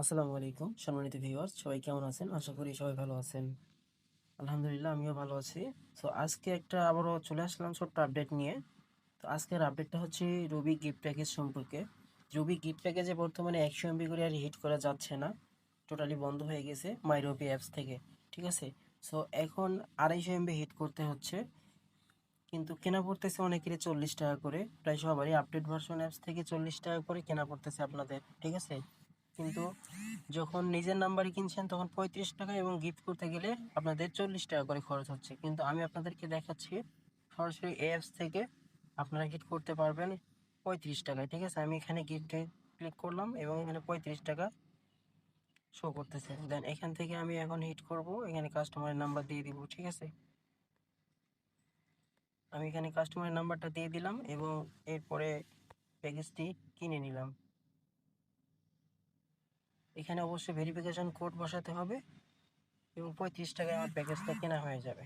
আসসালামু আলাইকুম, সম্মানিত ভিউয়ার্স সবাই কেমন আছেন? আশা করি সবাই ভালো আছেন। আলহামদুলিল্লাহ, আমিও ভালো আছি। তো আজকে একটা আবারও চলে আসলাম ছোট্ট আপডেট নিয়ে। তো আজকের আপডেটটা হচ্ছে রবি গিফট প্যাকেজ সম্পর্কে। রবি গিফট প্যাকেজে বর্তমানে একশো এমবি করে আর হিট করা যাচ্ছে না। টোটালি বন্ধ হয়ে গেছে মাই রবি অ্যাপস থেকে, ঠিক আছে? সো এখন আড়াইশো এমবি হিট করতে হচ্ছে। কিন্তু কেনা পড়তেছে অনেকেরই চল্লিশ টাকা করে। প্রায় সবারই আপডেট ভার্সন অ্যাপস থেকে চল্লিশ টাকা করে কেনা পড়তেছে আপনাদের, ঠিক আছে? কিন্তু যখন নিজের নাম্বারে কিনছেন তখন পঁয়ত্রিশ টাকা এবং গিফট করতে গেলে আপনাদের চল্লিশ টাকা করে খরচ হচ্ছে। কিন্তু আমি আপনাদেরকে দেখাচ্ছি, সরাসরি অ্যাপস থেকে আপনারা গিফট করতে পারবেন পঁয়ত্রিশ টাকায়, ঠিক আছে? আমি এখানে গিফটে ক্লিক করলাম এবং এখানে পঁয়ত্রিশ টাকা শো করতেছে। দেন এখান থেকে আমি এখন হিট করব, এখানে কাস্টমারের নাম্বার দিয়ে দিব, ঠিক আছে? আমি এখানে কাস্টমারের নাম্বারটা দিয়ে দিলাম এবং এরপরে প্যাকেজটি কিনে নিলাম। এখানে অবশ্যই ভেরিফিকেশন কোড বসাতে হবে এবং পঁয়ত্রিশ টাকায় আমার প্যাকেজটা কেনা হয়ে যাবে।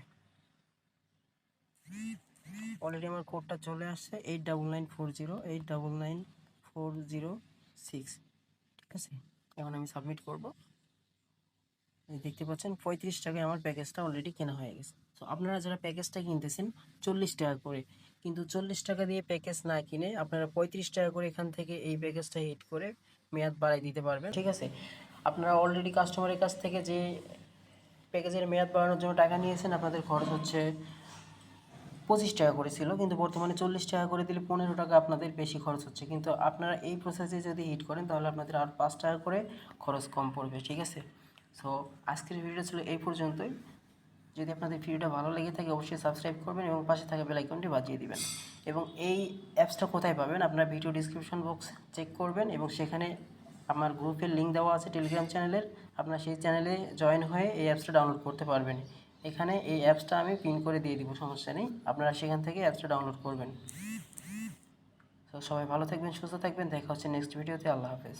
অলরেডি আমার কোডটা চলে আসছে eight double nine four zero eight double nine four zero six ঠিক আছে? এখন আমি সাবমিট করব। দেখতে পাচ্ছেন পঁয়ত্রিশ টাকায় আমার প্যাকেজটা অলরেডি কেনা হয়ে গেছে। তো আপনারা যারা প্যাকেজটা কিনতেছেন, চল্লিশ টাকা করে, কিন্তু চল্লিশ টাকা দিয়ে প্যাকেজ না কিনে আপনারা পঁয়ত্রিশ টাকা করে এখান থেকে এই প্যাকেজটা হিট করে মেয়াদ বাড়াই দিতে পারবেন। ঠিক আছে? আপনারা অলরেডি কাস্টমারের কাছ থেকে যে প্যাকেজের মেয়াদ বাড়ানোর জন্য টাকা নিয়েছেন, আপনাদের খরচ হচ্ছে পঁচিশ টাকা করে ছিল, কিন্তু বর্তমানে চল্লিশ টাকা করে দিলে পনেরো টাকা আপনাদের বেশি খরচ হচ্ছে। কিন্তু আপনারা এই প্রসেসে যদি হিট করেন, তাহলে আপনাদের আর পাঁচ টাকা করে খরচ কম পড়বে, ঠিক আছে? সো আজকের ভিডিওটা ছিল এই পর্যন্তই। যদি আপনাদের ভিডিওটা ভালো লেগে থাকে, অবশ্যই সাবস্ক্রাইব করবেন এবং পাশে থাকা বেল আইকনটি বাজিয়ে দিবেন। এবং এই অ্যাপসটা কোথায় পাবেন? আপনার ভিডিও ডিসক্রিপশন বক্স চেক করবেন এবং সেখানে আমার গ্রুপের লিঙ্ক দেওয়া আছে টেলিগ্রাম চ্যানেলের আপনার সেই চ্যানেলে জয়েন হয়ে এই অ্যাপসটা ডাউনলোড করতে পারবেন। এখানে এই অ্যাপসটা আমি পিন করে দিয়ে দিব, সমস্যা নেই। আপনারা সেখান থেকে অ্যাপসটা ডাউনলোড করবেন। তো সবাই ভালো থাকবেন, সুস্থ থাকবেন। দেখা হচ্ছে নেক্সট ভিডিওতে আল্লাহ হাফেজ।